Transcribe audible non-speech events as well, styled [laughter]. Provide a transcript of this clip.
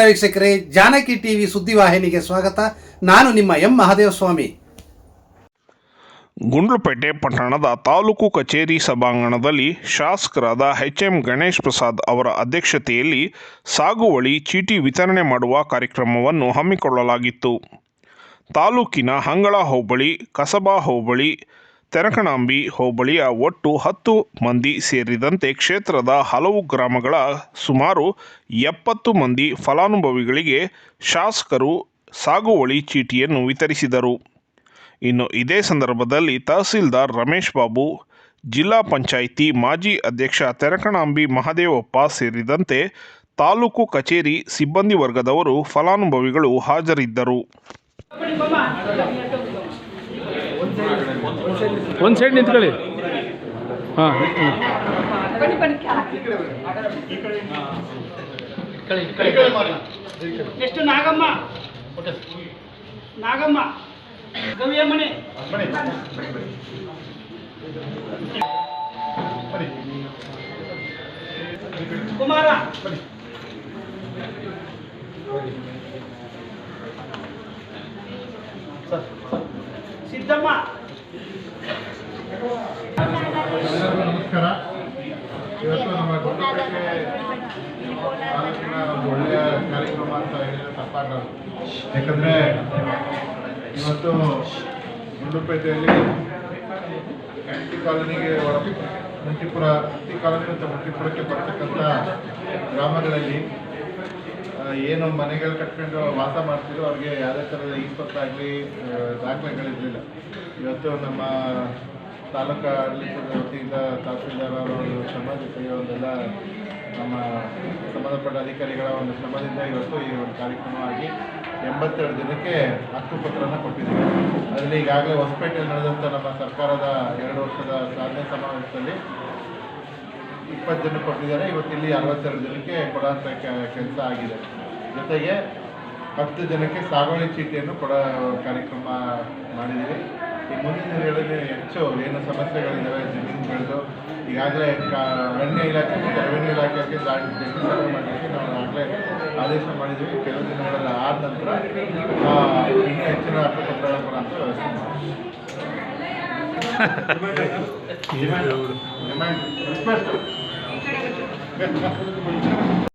ವೀಕ್ಷಕರೇ, ಜಾನಕಿ ಟಿವಿ ಸುದ್ದಿವಾಹಿನಿಗೆ ಸ್ವಾಗತ. ನಾನು ನಿಮ್ಮ ಎಂ ಮಹಾದೇವಸ್ವಾಮಿ. ಗುಂಡ್ಲುಪೇಟೆ ಪಟ್ಟಣದ ತಾಲೂಕು ಕಚೇರಿ ಸಭಾಂಗಣದಲ್ಲಿ ಶಾಸಕರಾದ ಎಚ್ ಎಂ ಗಣೇಶ್ ಪ್ರಸಾದ್ ಅವರ ಅಧ್ಯಕ್ಷತೆಯಲ್ಲಿ ಸಾಗುವಳಿ, ಚೀಟಿ ವಿತರಣೆ ಮಾಡುವ ಕಾರ್ಯಕ್ರಮವನ್ನು ಹಮ್ಮಿಕೊಳ್ಳಲಾಗಿತ್ತು. ತಾಲೂಕಿನ ಹಂಗಳ ಹೋಬಳಿ, ಕಸಬಾ ಹೋಬಳಿ ತೆರಕಣಾಂಬಿ, ಹೋಬಳಿಯ ಒಟ್ಟು ಹತ್ತು ಮಂದಿ ಸೇರಿದಂತೆ ಕ್ಷೇತ್ರದ ಹಲವು ಗ್ರಾಮಗಳ ಸುಮಾರು ಎಪ್ಪತ್ತು ಮಂದಿ ಫಲಾನುಭವಿಗಳಿಗೆ ಶಾಸಕರು ಸಾಗುವಳಿ ಚೀಟಿಯನ್ನು ವಿತರಿಸಿದರು. ಇನ್ನು ಇದೇ ಸಂದರ್ಭದಲ್ಲಿ ತಹಸೀಲ್ದಾರ್ ರಮೇಶ್ ಬಾಬು, ಜಿಲ್ಲಾ ಪಂಚಾಯಿತಿ ಮಾಜಿ ಅಧ್ಯಕ್ಷ ತೆರಕಣಾಂಬಿ ಮಹದೇವಪ್ಪ ಸೇರಿದಂತೆ ತಾಲೂಕು ಕಚೇರಿ ಸಿಬ್ಬಂದಿ ವರ್ಗದವರು ಫಲಾನುಭವಿಗಳು ಹಾಜರಿದ್ದರು. ಒಂದು ಸೈಡ್ ನಿಂತ್ಕೊಳ್ಳಿ. ಹಾಂ. ಎಷ್ಟು ನಾಗಮ್ಮ? ನಾಗಮ್ಮ. ಗವಿಯಮ್ಮಣಿ ಕುಮಾರ. ಸಿದ್ದಮ್ಮ. ಎಲ್ಲರಿಗೂ ನಮಸ್ಕಾರ. ಇವತ್ತು ನಮ್ಮ ಗುಂಡ್ಲುಪೇಟೆ ತಾಲೂಕಿನ ಒಂದು ಒಳ್ಳೆಯ ಕಾರ್ಯಕ್ರಮ ಅಂತ ಹೇಳಿದ್ರೆ ತಪ್ಪಾಗಲ್ಲ ಯಾಕಂದರೆ ಇವತ್ತು ಗುಂಡುಪೇಟೆಯಲ್ಲಿ ಎಂಟಿ ಕಾಲೋನಿಗೆ ಒಳ ಮುಂಟಿಪುರ ಎಂಟಿ ಕಾಲೋನಿ ಮತ್ತು ಮುಂಟಿಪುರಕ್ಕೆ ಬರ್ತಕ್ಕಂಥ ಗ್ರಾಮಗಳಲ್ಲಿ ಏನು ಮನೆಗಳು ಕಟ್ಕೊಂಡು ವಾಸ ಮಾಡ್ತಿದ್ರು, ಅವ್ರಿಗೆ ಯಾವುದೇ ಥರದ ಆಗಲಿ ದಾಖಲೆಗಳಿರಲಿಲ್ಲ. ಇವತ್ತು ನಮ್ಮ ತಾಲೂಕು ಆಡಳಿತದ ವತಿಯಿಂದ ತಹಸೀಲ್ದಾರ್ ಅವರ ಶ್ರಮ ಜೊತೆಗೆ ಒಂದೆಲ್ಲ ನಮ್ಮ ಸಂಬಂಧಪಟ್ಟ ಅಧಿಕಾರಿಗಳ ಒಂದು ಶ್ರಮದಿಂದ ಇವತ್ತು ಈ ಒಂದು ಕಾರ್ಯಕ್ರಮವಾಗಿ ಎಂಬತ್ತೆರಡು ಜನಕ್ಕೆ ಹಕ್ಕುಪತ್ರನ ಕೊಟ್ಟಿದ್ದೀವಿ. ಅದರಲ್ಲಿ ಈಗಾಗಲೇ ಹೊಸಪೇಟೆಯಲ್ಲಿ ನಡೆದಂಥ ನಮ್ಮ ಸರ್ಕಾರದ ಎರಡು ವರ್ಷದ ಸಾಧನೆ ಸಮಾವೇಶದಲ್ಲಿ ಇಪ್ಪತ್ತು ಜನ ಕೊಟ್ಟಿದ್ದಾರೆ. ಇವತ್ತು ಇಲ್ಲಿ ಅರವತ್ತೆರಡು ಜನಕ್ಕೆ ಕೊಡುವಂಥ ಕೆಲಸ ಆಗಿದೆ. ಜೊತೆಗೆ ಹತ್ತು ಜನಕ್ಕೆ ಸಾಗುವಳಿ ಚೀಟಿಯನ್ನು ಕೊಡೋ, ಕಾರ್ಯಕ್ರಮ ಮಾಡಿದ್ದೀವಿ. ಈ ಮುಂದಿನ ದಿನಗಳಲ್ಲಿ ಹೆಚ್ಚು ಏನು ಸಮಸ್ಯೆಗಳಿದ್ದಾವೆ ಜಮೀನುಗಳದ್ದು ಈಗಾಗಲೇ ಅರಣ್ಯ ಇಲಾಖೆ ಮತ್ತು ರೆವೆನ್ಯೂ ಇಲಾಖೆಗೆ ದಾಟಿ ಜಮೀನು ಸರ್ವೆ ಮಾಡಲಿಕ್ಕೆ ನಾವು ಆಗಲೇ ಆದೇಶ ಮಾಡಿದ್ದೀವಿ ಕೆಲವು ದಿನಗಳಲ್ಲಿ ಆದ ನಂತರ ಇನ್ನೂ ಹೆಚ್ಚಿನ ಹಕ್ಕುಪತ್ರಗಳ ಬರೋಂಥ ವ್ಯವಸ್ಥೆ ಮಾಡ್ತೀವಿ. ರಿಕ್ವೆಸ್ಟ್ [laughs] [laughs]